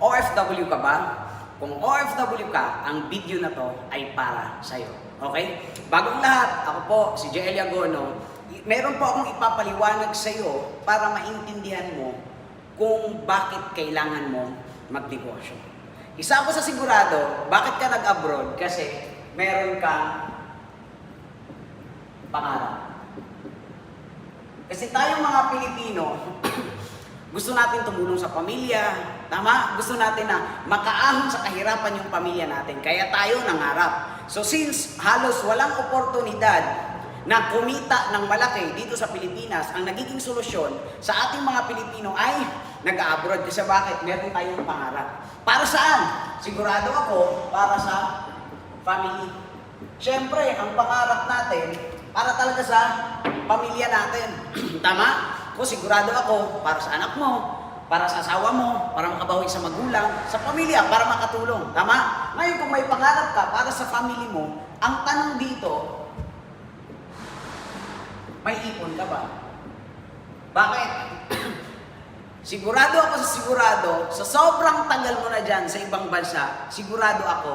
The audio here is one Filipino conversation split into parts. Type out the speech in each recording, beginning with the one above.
OFW ka ba? Kung OFW ka, ang video na to ay para sa'yo. Okay? Bagong lahat, ako po, si Joel Agono. Meron po akong ipapaliwanag sa'yo para maintindihan mo kung bakit kailangan mo magnegosyo. Isa ako sa sigurado, bakit ka nag-abroad? Kasi meron kang pangarap. Kasi tayong mga Pilipino, gusto natin tumulong sa pamilya, tama? Gusto natin na makaahon sa kahirapan yung pamilya natin. Kaya tayo nangarap. So since halos walang oportunidad na kumita ng malaki dito sa Pilipinas, ang nagiging solusyon sa ating mga Pilipino ay nag-abroad. Kasi bakit? Meron tayong pangarap. Para saan? Sigurado ako, para sa family. Siyempre, ang pangarap natin, para talaga sa pamilya natin. Tama? Kung sigurado ako, para sa anak mo, para sa asawa mo, para makabawi sa magulang, sa pamilya, para makatulong. Tama? Ngayon, kung may pangarap ka para sa family mo, ang tanong dito, may ipon ka ba? Bakit? sigurado ako sa sigurado, sa sobrang tagal mo na dyan sa ibang bansa, sigurado ako,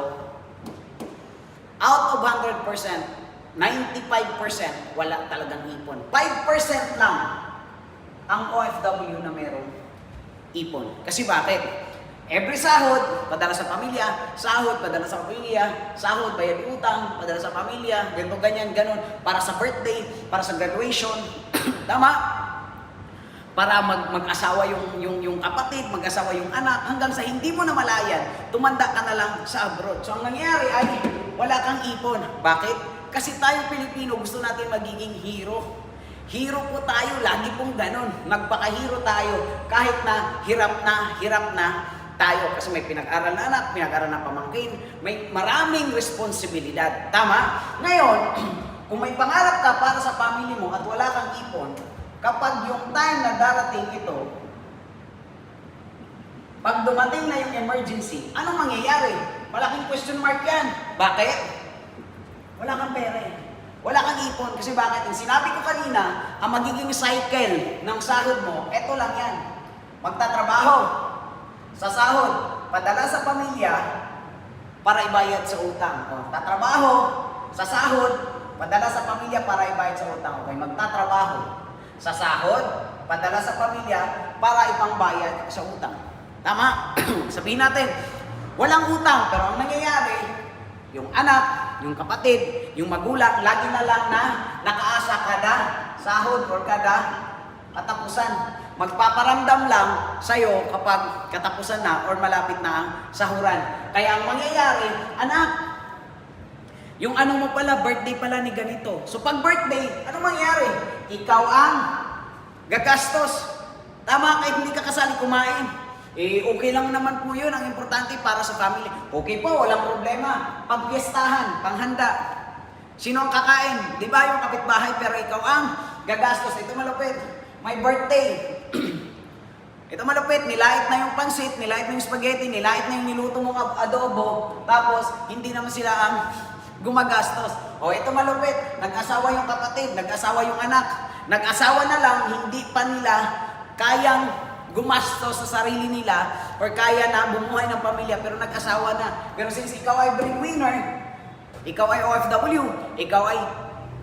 out of 100%, 95% wala talagang ipon. 5% lang ang OFW na merong ipon. Kasi bakit? Every sahod, padala sa pamilya, sahod, padala sa pamilya, sahod, bayad utang, padala sa pamilya, ganito, ganyan, ganon, para sa birthday, para sa graduation, tama? Para mag, mag-asawa yung, yung, yung kapatid, mag-asawa yung anak, hanggang sa hindi mo na malayan, tumanda ka na lang sa abroad. So ang nangyari ay, wala kang ipon. Bakit? Kasi tayo Pilipino, gusto natin magiging hero. Hero po tayo, lagi pong ganon. Magpaka-hero tayo, kahit na hirap na, hirap na tayo. Kasi may pinag-aral na anak, pinag-aral na pamangkin, may maraming responsibilidad. Tama? Ngayon, kung may pangarap ka para sa family mo at wala kang ipon, kapag yung time na darating ito, pag dumating na yung emergency, anong mangyayari? Malaking question mark yan. Bakit? Wala kang pera eh. Wala kang ipon. Kasi bakit? Yung sinabi ko kanina, ang magiging cycle ng sahod mo, eto lang yan. Magtatrabaho. Sa sahod, padala sa pamilya para ibayad sa utang. O, tatrabaho. Sa sahod, padala sa pamilya para ibayad sa utang. Okay, magtatrabaho. Sa sahod, padala sa pamilya para ipangbayad sa utang. Tama? Sabihin natin, walang utang, pero ang nangyayari, yung anak, yung kapatid, yung magulang, lagi na lang na nakaasa kada sahod or kada katapusan. Magpaparamdam lang sa'yo kapag katapusan na or malapit na ang sahuran. Kaya ang mangyayari, anak, yung ano mo pala, birthday pala ni ganito. So pag birthday, ano mangyayari? Ikaw ang gagastos. Tama, kahit hindi ka kasali kumain. Eh, okay lang naman po yun. Ang importante para sa family. Okay po, walang problema. Pagpiestahan, panghanda. Sino ang kakain? Di ba yung kapitbahay pero ikaw ang gagastos. Ito malupit. My birthday. Ito malupit, nilait na yung pansit, nilait na yung spaghetti, nilait na yung niluto mong adobo, tapos hindi naman sila ang gumagastos. O ito malupit, nag-asawa yung kapatid, nag-asawa yung anak, nag-asawa na lang, hindi pa nila kayang gumastos sa sarili nila or kaya na bumuhay ng pamilya pero nag-asawa na. Pero since ikaw ay breadwinner, ikaw ay OFW, ikaw ay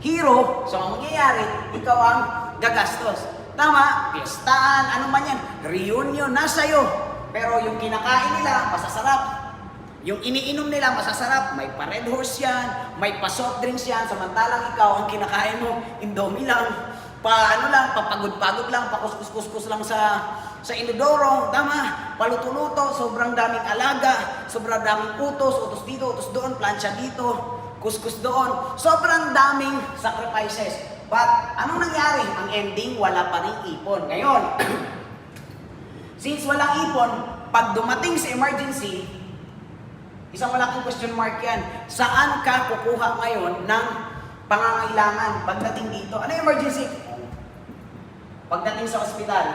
hero, so ang mangyayari, ikaw ang gagastos. Tama, piestahan, ano man yan, reunion, nasa iyo. Pero yung kinakain nila, masasarap. Yung iniinom nila, masasarap. May pa red horse yan, may pa soft drinks yan, samantalang ikaw, ang kinakain mo, indomie lang, pa ano lang, papagod-pagod lang, pakuskus-kuskus lang sa sa inodoro, tama, paluto-luto, sobrang daming alaga, sobrang daming utos, utos dito, utos doon, plancha dito, kuskus doon, sobrang daming sacrifices. But, anong nangyari? Ang ending, wala pa rin ipon. Ngayon, since walang ipon, pag dumating sa emergency, isang malaking question mark yan, saan ka kukuha ngayon ng pangangailangan pagdating dito? Ano emergency? Pagdating sa ospital,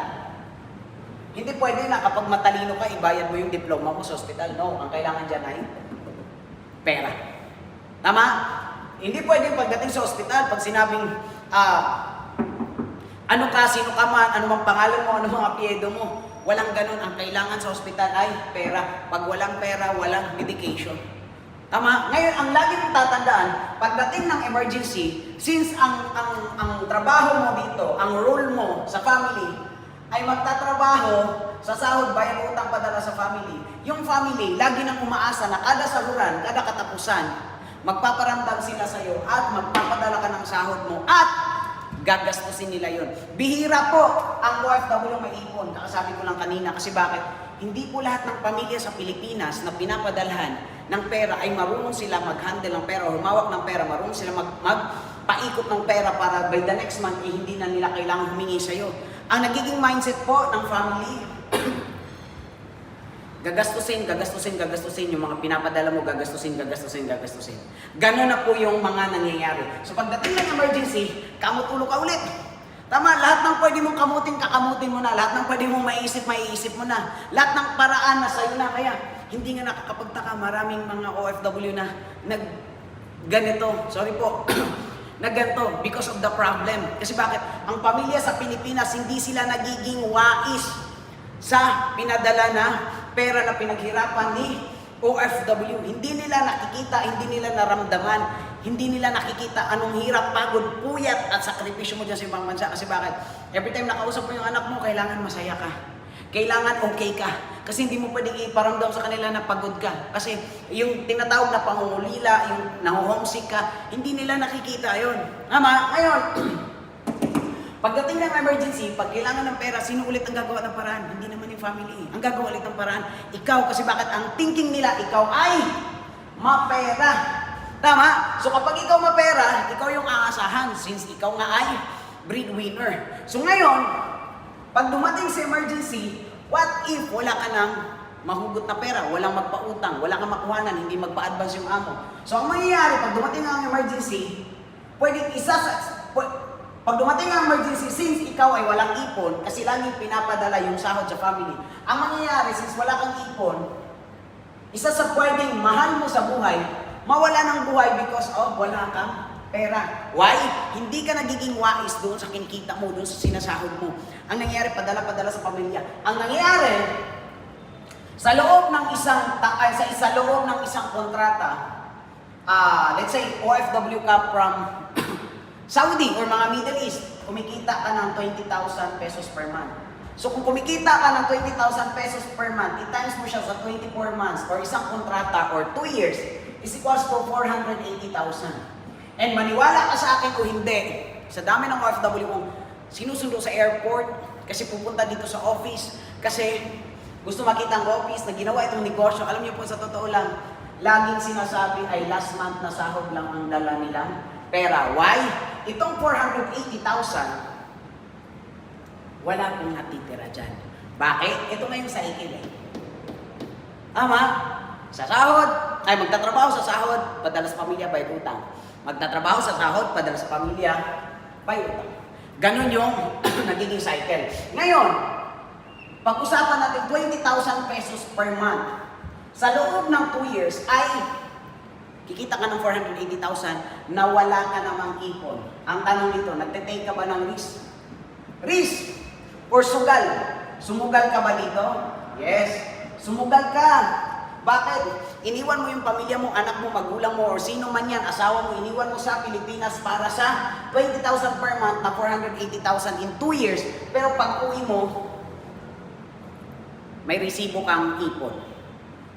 hindi pwede na kapag matalino ka, ibayad mo yung diploma mo sa ospital. No, ang kailangan dyan ay pera. Tama? Hindi pwede pagdating sa ospital, pag sinabing, ah, ano ka, sino ka man, ano mang pangalan mo, ano mang apelyido mo, Walang ganun. Ang kailangan sa ospital ay pera. Pag walang pera, walang medication. Tama? Ngayon, ang lagi mong tatandaan, pagdating ng emergency, since ang, ang, ang trabaho mo dito, ang role mo sa family, ay magtatrabaho sa sahod bayan utang padala sa family. Yung family, lagi nang umaasa na kada saluran, kada katapusan, magpaparamdam sila sa iyo at magpapadala ka ng sahod mo at gagastusin nila yon. Bihira po ang OFW may ipon. Kakasabi ko lang kanina kasi bakit? Hindi po lahat ng pamilya sa Pilipinas na pinapadalhan ng pera ay marunong sila mag-handle ng pera o humawak ng pera, marunong sila mag, magpaikot ng pera para by the next month eh, hindi na nila kailangan humingi sa iyo. Ang nagiging mindset po ng family, gagastusin, gagastusin, gagastusin, yung mga pinapadala mo, gagastusin, gagastusin, gagastusin. Ganon na po yung mga nangyayari. So pagdating ng emergency, kamutulo ka ulit. Tama, lahat ng pwede mong kamutin, kakamutin mo na. Lahat ng pwede mong maiisip, maiisip mo na. Lahat ng paraan na sa'yo na. Kaya, hindi nga nakakapagtaka, maraming mga OFW na nag ganito. Sorry po. na ganito because of the problem. Kasi bakit? Ang pamilya sa Pilipinas, hindi sila nagiging wais sa pinadala na pera na pinaghirapan ni OFW. Hindi nila nakikita, hindi nila naramdaman, hindi nila nakikita anong hirap, pagod, puyat at sakripisyo mo dyan sa ibang bansa. Kasi bakit? Every time nakausap mo yung anak mo, kailangan masaya ka. Kailangan okay ka. Kasi hindi mo pwedeng iparamdam sa kanila na pagod ka. Kasi yung tinatawag na pangungulila, yung naho-homesick ka, hindi nila nakikita yon. Tama? Ngayon, Pagdating ng emergency, pag kailangan ng pera, sino ulit ang gagawa ng paraan? Hindi naman yung family. Ang gagawa ulit ng paraan, ikaw. Kasi bakit? Ang thinking nila, ikaw ay mapera. Tama? So kapag ikaw mapera, ikaw yung aasahan since ikaw nga ay breadwinner. So ngayon, pag dumating sa emergency, what if wala ka ng mahugot na pera, walang magpautang, wala kang makuhanan, hindi magpa-advance yung amo. So ang mangyayari, pag dumating ang emergency, pwedeng isa sa... pag dumating ang emergency, since ikaw ay walang ipon, kasi laging pinapadala yung sahod sa family, ang mangyayari, since wala kang ipon, isa sa pwedeng mahal mo sa buhay, mawala ng buhay because of wala kang pera. Why? Hindi ka nagiging wais doon sa kinikita mo, doon sa sinasahod mo. Ang nangyayari, padala-padala sa pamilya. Ang nangyayari, sa loob ng isang ay, sa isa loob ng isang kontrata, ah, let's say OFW ka from Saudi or mga Middle East, kumikita ka ng 20,000 pesos per month. So kung kumikita ka ng 20,000 pesos per month, i-times mo siya sa 24 months or isang kontrata or 2 years, is equals to 480,000. And maniwala ka sa akin o hindi, sa dami ng OFW kong sinusundo sa airport, kasi pupunta dito sa office, kasi gusto makita ang office na ginawa itong negosyo. Alam niyo po, sa totoo lang, laging sinasabi ay last month na sahod lang ang dala nilang pera. Why? Itong 480,000, wala pong natitira dyan. Bakit? Ito na yung cycle eh. Tama? Sa sahod, ay magtatrabaho sa sahod, padala sa pamilya, bayad utang. Magtatrabaho sa sahod, padala sa pamilya, bayad utang. Ganon yung nagiging cycle. Ngayon, pag-usapan natin 20,000 pesos per month. Sa loob ng 2 years ay kikita ka ng 480,000 na wala ka namang ipon. Ang tanong dito, nagte-take ka ba ng risk? Risk or sugal? Sumugal ka ba dito? Yes. Sumugal ka. Bakit? Iniwan mo yung pamilya mo, anak mo, magulang mo, or sino man yan, asawa mo, iniwan mo sa Pilipinas para sa 20,000 per month na 480,000 in 2 years. Pero pag uwi mo, may resibo kang ipon.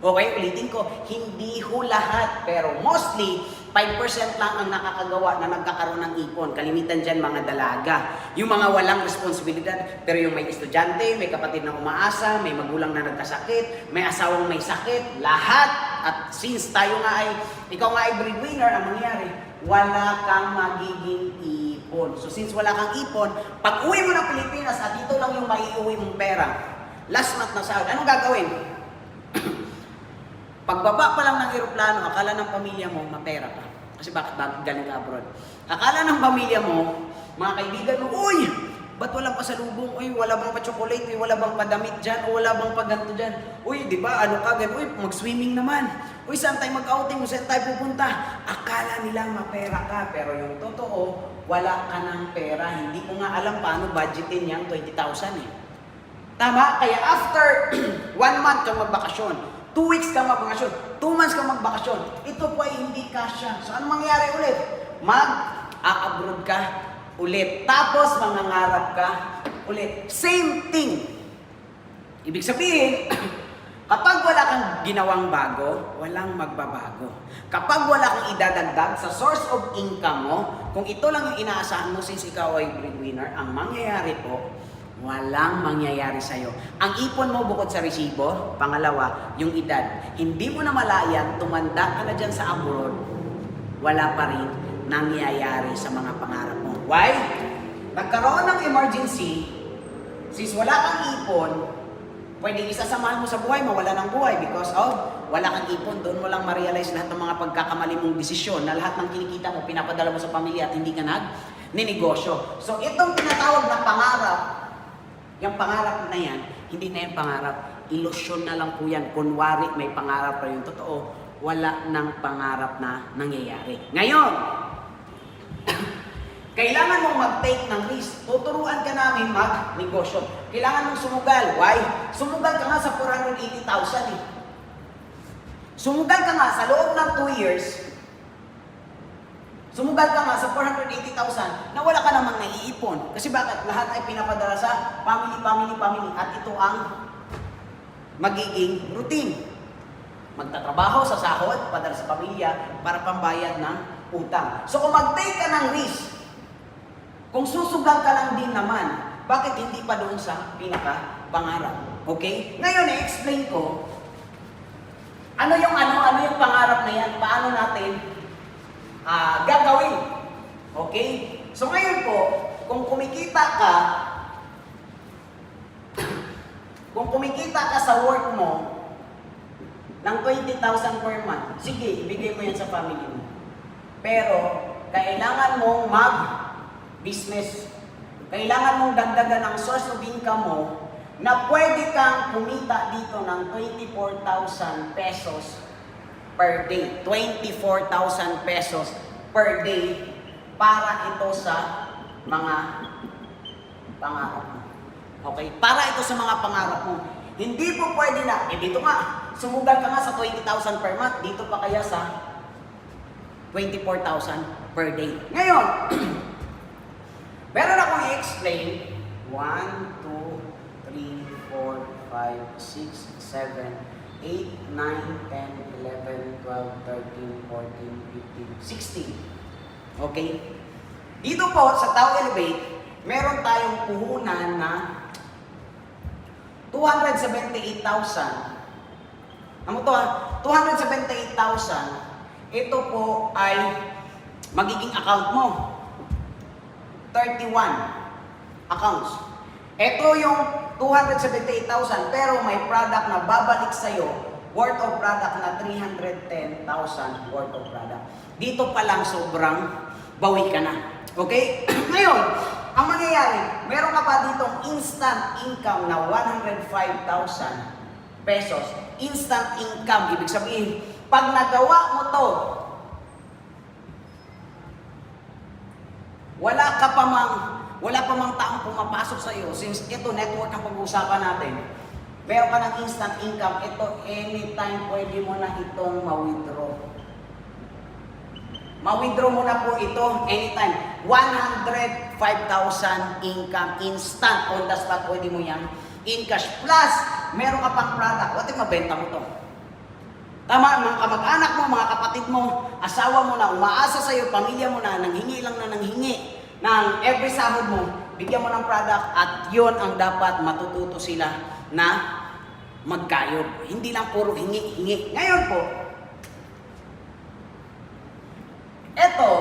Okay, ulitin ko, hindi ho lahat, pero mostly, 5% lang ang nakakagawa na nagkakaroon ng ipon. Kalimitan dyan mga dalaga. Yung mga walang responsibilidad, pero yung may estudyante, may kapatid na umaasa, may magulang na nagkasakit, may asawang may sakit, lahat. At since tayo nga ay, ikaw nga ay breadwinner, ang mangyayari, wala kang magiging ipon. So since wala kang ipon, pag uwi mo ng Pilipinas at ito lang yung maiuwi mong pera, last month na sahod, anong gagawin? Pagbaba pa lang ng eroplano, akala ng pamilya mo, mapera ka. Kasi bakit bakit galing ka abroad? Akala ng pamilya mo, mga kaibigan mo, Uy! Ba't walang pasalubong? Uy, wala bang pa-chocolate? Uy, wala bang padamit dyan? O wala bang paganto dyan? Uy, di ba, ano ka? Uy, mag-swimming naman. Uy, saan tayo mag-outing? Saan tayo pupunta? Akala nila mapera ka, pero yung totoo, wala ka ng pera. Hindi ko nga alam paano budgetin yung 20,000 eh. Tama? Kaya after one month kang magbakasyon, two weeks kang magbakasyon, two months kang magbakasyon, ito po ay hindi kasya. So ano mangyayari ulit? Mag-a-abroad ka ulit. Tapos mangangarap ka ulit. Same thing. Ibig sabihin, kapag wala kang ginawang bago, walang magbabago. Kapag wala kang idadagdag sa source of income mo, kung ito lang yung inaasahan mo since ikaw ay breadwinner, ang mangyayari po, walang mangyayari sa'yo. Ang ipon mo bukod sa resibo, pangalawa, yung edad. Hindi mo na malayan, tumanda ka na dyan sa abroad, wala pa rin nangyayari sa mga pangarap mo. Why? Nagkaroon ng emergency, since wala kang ipon, pwede isasamahan mo sa buhay, mawala ng buhay because of wala kang ipon, doon mo lang ma-realize lahat ng mga pagkakamali mong desisyon na lahat ng kinikita mo, pinapadala mo sa pamilya at hindi ka nag ninegosyo. So itong tinatawag na pangarap, yung pangarap na yan, hindi na yung pangarap, ilusyon na lang po yan. Kunwari may pangarap pa yung totoo, wala nang pangarap na nangyayari. Ngayon, kailangan mong mag-take ng risk. Tuturuan ka namin mag-negosyo. Kailangan mong sumugal. Why? Sumugal ka nga sa 480,000 eh. Sumugal ka nga sa loob ng 2 years, Sumugal ka nga sa 480,000 na wala ka namang naiipon. Kasi bakit? Lahat ay pinapadala sa family, family, family. At ito ang magiging routine. Magtatrabaho sa sahod, padala sa pamilya, para pambayad ng utang. So kung mag-take ka ng risk, kung susugal ka lang din naman, bakit hindi pa doon sa pinaka-pangarap? Okay? Ngayon, i-explain ko, ano yung ano, ano yung pangarap na yan, paano natin ah, gagawin. Okay? So ngayon po, kung kumikita ka, kung kumikita ka sa work mo ng 20,000 per month, sige, ibigay mo yan sa family mo. Pero, kailangan mong mag-business. Kailangan mong dagdagan ang source of income mo na pwede kang kumita dito ng 24,000 pesos per day. 24,000 pesos per day para ito sa mga pangarap mo. Okay? Para ito sa mga pangarap mo. Hindi po pwede na, eh dito nga, sumugal ka nga sa 20,000 per month, dito pa kaya sa 24,000 per day. Ngayon, meron akong i-explain. 1, 2, 3, 4, 5, 6, 7, 8, 9, 10, 11, 12, 13, 14, 15, 16. Okay? Dito po sa Tao Elevate, meron tayong puhunan na 278,000. Ano to ah? 278,000. Ito po ay magiging account mo. 31 accounts. Ito yung 278,000 pero may product na babalik sa'yo worth of product na 310,000 worth of product. Dito pa lang sobrang bawi ka na. Okay? Ngayon, ang mangyayari, meron ka pa ditong instant income na 105,000 pesos. Instant income, ibig sabihin, pag nagawa mo to, wala ka pa mang wala pa mang taong pumapasok sa iyo since ito network ang pag-uusapan natin. Meron ka ng instant income, ito anytime pwede mo na itong ma-withdraw. Ma-withdraw mo na po ito anytime. 105,000 income instant on the spot pwede mo yan in cash. Plus, meron ka pang product. What if mabenta mo to? Tama, mga kamag-anak mo, mga kapatid mo, asawa mo na, umaasa sa iyo, pamilya mo na, nanghingi lang na nanghingi ng every sahod mo, bigyan mo ng product at yon ang dapat matututo sila na magkayod. Hindi lang puro hingi-hingi. Ngayon po, eto,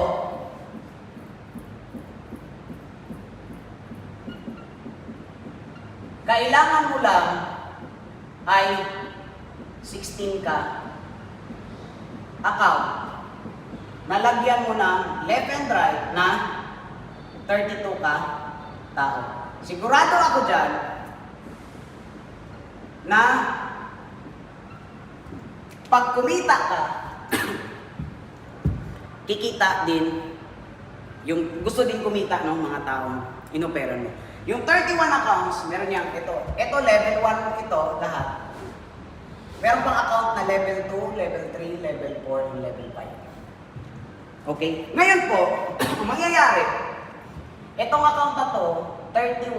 kailangan mo lang ay 16 ka account. Nalagyan mo ng left and right na 32 ka tao. Sigurado ako dyan na pag kumita ka, kikita din yung gusto din kumita ng mga taong inoperan mo. Yung 31 accounts, meron niyang ito. Ito, level 1 mo ito, lahat. Meron pang account na level 2, level 3, level 4, and level 5. Okay? Ngayon po, ang mangyayari, itong account na to, 31,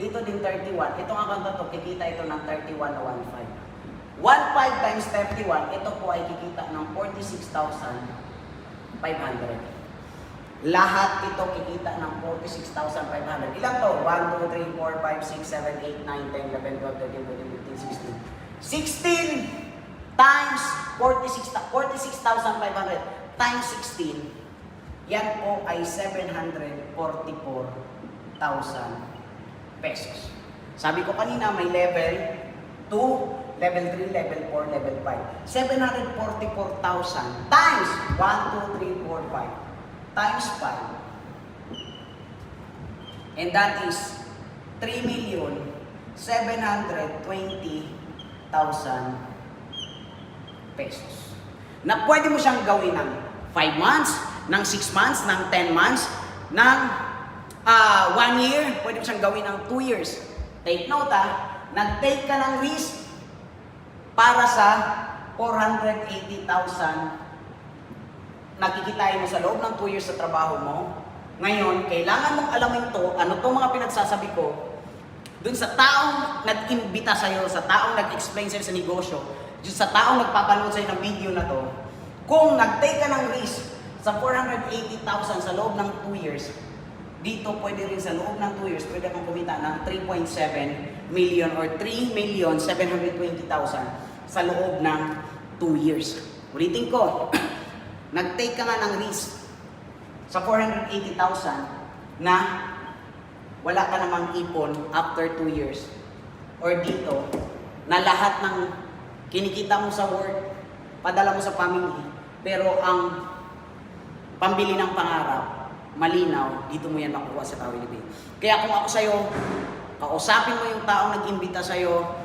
dito din 31, itong account na to, kikita ito ng 31 na 1.5. 1.5 times 31, ito po ay kikita ng 46,500. Lahat ito kikita ng 46,500. Ilan to? 1, 2, 3, 4, 5, 6, 7, 8, 9, 10, 11, 12, 13, 14, 15, 16. 16 times 46 46,500 times 16, yan po ay 744,000 pesos. Sabi ko kanina may level 2, level 3, level 4, level 5. 744,000 times 1, 2, 3, 4, 5 times 5. And that is 3 million 720,000 pesos. Na pwede mo siyang gawin ng 5 months, ng 6 months, ng 10 months, ng 1 year, pwede mo siyang gawin ng 2 years. Take note ha, nag-take ka ng risk para sa 480,000 nakikitain mo sa loob ng 2 years sa trabaho mo. Ngayon, kailangan mong alamin to, ano to mga pinagsasabi ko, dun sa taong nag-imbita sa'yo, sa taong nag-explain sa'yo sa negosyo, dun sa taong nagpapanood sa'yo ng video na to, kung nag-take ka ng risk sa 480,000 sa loob ng 2 years, dito pwede rin sa loob ng 2 years, pwede kang kumita ng 3.7 million or 3 million 720,000 sa loob ng 2 years. Ulitin ko, nag-take ka nga ng risk sa 480,000 na wala ka namang ipon after 2 years. Or dito na lahat ng kinikita mo sa work, padala mo sa family, pero ang pambili ng pangarap, malinaw, dito mo yan makuha sa Tawid Kaya kung ako sa'yo, kausapin mo yung taong nag-imbita sa'yo,